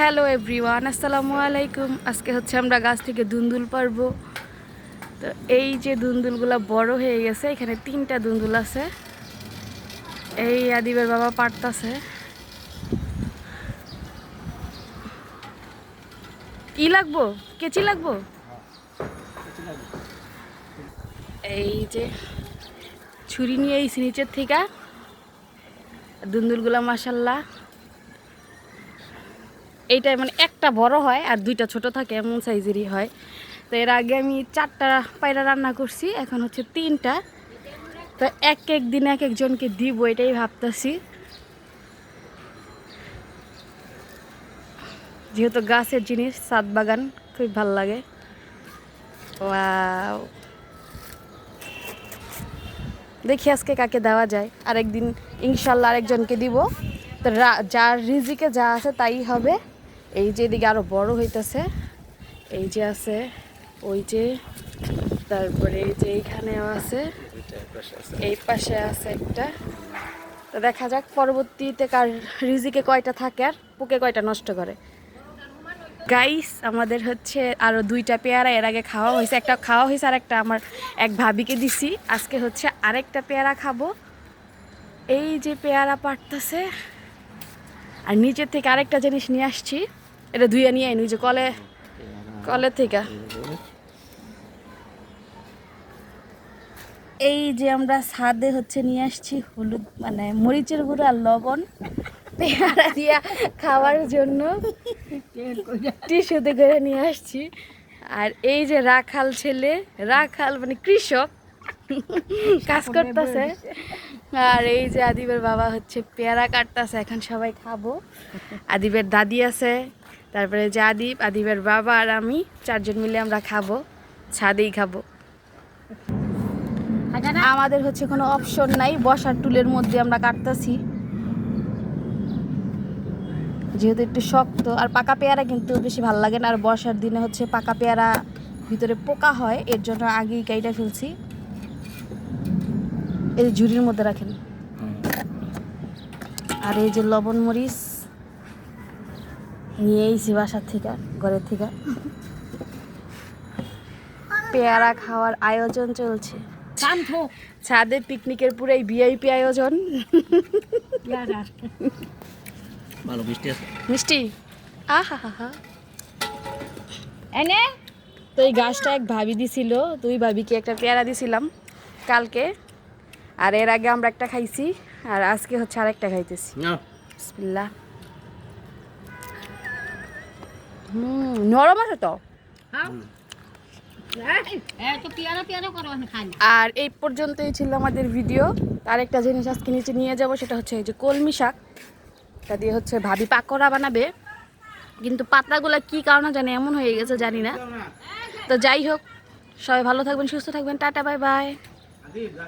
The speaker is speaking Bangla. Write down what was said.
হ্যালো এভরিওয়ান, আসসালামু আলাইকুম। আজকে হচ্ছে আমরা গাছ থেকে দুন্দুল পারব। তো এই যে দুন্দুলগুলো বড় হয়ে গেছে, এখানে তিনটা দুন্দুল আছে। এই আদিবের বাবা পারতাছে। কি লাগবো? কেচি লাগবো? এই যে ছুরি নিয়ে এই নিচের থেকে। দুন্দুলগুলা মাসাল্লাহ এইটা মানে একটা বড় হয় আর দুইটা ছোট থাকে, এমন সাইজেরই হয়। তো এর আগে আমি চারটা পায়রা রান্না করছি, এখন হচ্ছে তিনটা। তো এক এক দিন এক একজনকে দিব, এটাই ভাবতেছি। যেহেতু গাছের জিনিস সাত বাগান খুব ভালো লাগে! দেখি আজকে কাকে দেওয়া যায়। আরেকদিন ইনশাল্লাহ আরেকজনকে দিব। তো যার রিজিকে যা আছে তাই হবে। এই যে এদিকে আরও বড় হইতেছে, এই যে আছে, ওই যে, তারপরে এই যে এইখানেও আছে, এই পাশে আছে একটা। তো দেখা যাক পরবর্তীতে কার রিজিকে কয়টা থাকে আর পুকে কয়টা নষ্ট করে। গাইস আমাদের হচ্ছে আরও দুইটা পেয়ারা এর আগে খাওয়া হয়েছে, একটা খাওয়া হয়েছে আর একটা আমার এক ভাবিকে দিছি। আজকে হচ্ছে আরেকটা পেয়ারা খাব। এই যে পেয়ারা পারতেছে, আর নিচের থেকে আরেকটা জিনিস নিয়ে আসছি। এটা ধুয়ে নিয়ে আইনি যে কলে কলের থেকে। এই যে আমরা ছাদে হচ্ছে নিয়ে আসছি হলুদ মানে মরিচের গুঁড়ো আর লবণ পেয়ারা দিয়া খাওয়ার জন্য। টিস্যুতে করে নিয়ে আসছি। আর এই যে রাখাল ছেলে রাখাল মানে কৃষক কাজ করতেছে। আর এই যে আদিবের বাবা হচ্ছে পেয়ারা কাটতেছে এখন সবাই খাব। আদিবের দাদি আছে তারপরে যে আদিব আদিবের বাবা আর আমি চারজন মিলে আমরা খাব ছাদেই খাব। আমাদের হচ্ছে কোনো অপশন নাই বসার টুলের মধ্যে আমরা কাটতেছি। যেহেতু একটু শক্ত আর পাকা পেয়ারা কিন্তু বেশি ভালো লাগে না আর বর্ষার দিনে হচ্ছে পাকা পেয়ারা ভিতরে পোকা হয় এর জন্য আগেই কাইটা ফেলছি। এই ঝুড়ির মধ্যে রাখেন। আর এই যে লবণ মরিচ নিয়ে এসেছি বাসার থেকে ঘরের থেকে। পেয়ারা খাওয়ার আয়োজন চলছে। ছাদে পিকনিকের পুরাই ভিআইপি আয়োজন। ভালো আছে। মিষ্টি? আহা হা হা এনে। তো এই গাছটা এক ভাবি দিছিল দুই ভাবিকে একটা পেয়ারা দিছিলাম কালকে। আর এর আগে আমরা একটা খাইছি আর আজকে হচ্ছে আরেকটা খাইতেছি। বিসমিল্লাহ। হুম নরম আছে তো? তো আমি খাই। আর এই পর্যন্তই ছিল আমাদের ভিডিও। আরেকটা জিনিস আজকে নিচে নিয়ে যাব সেটা হচ্ছে এই যে কলমি শাক। এটা দিয়ে হচ্ছে ভাবি পাকোড়া বানাবে। কিন্তু পাতাগুলো কি কারণে জানি এমন হয়ে গেছে জানি না। তো যাই হোক সবাই ভালো থাকবেন সুস্থ থাকবেন। Tata bye bye.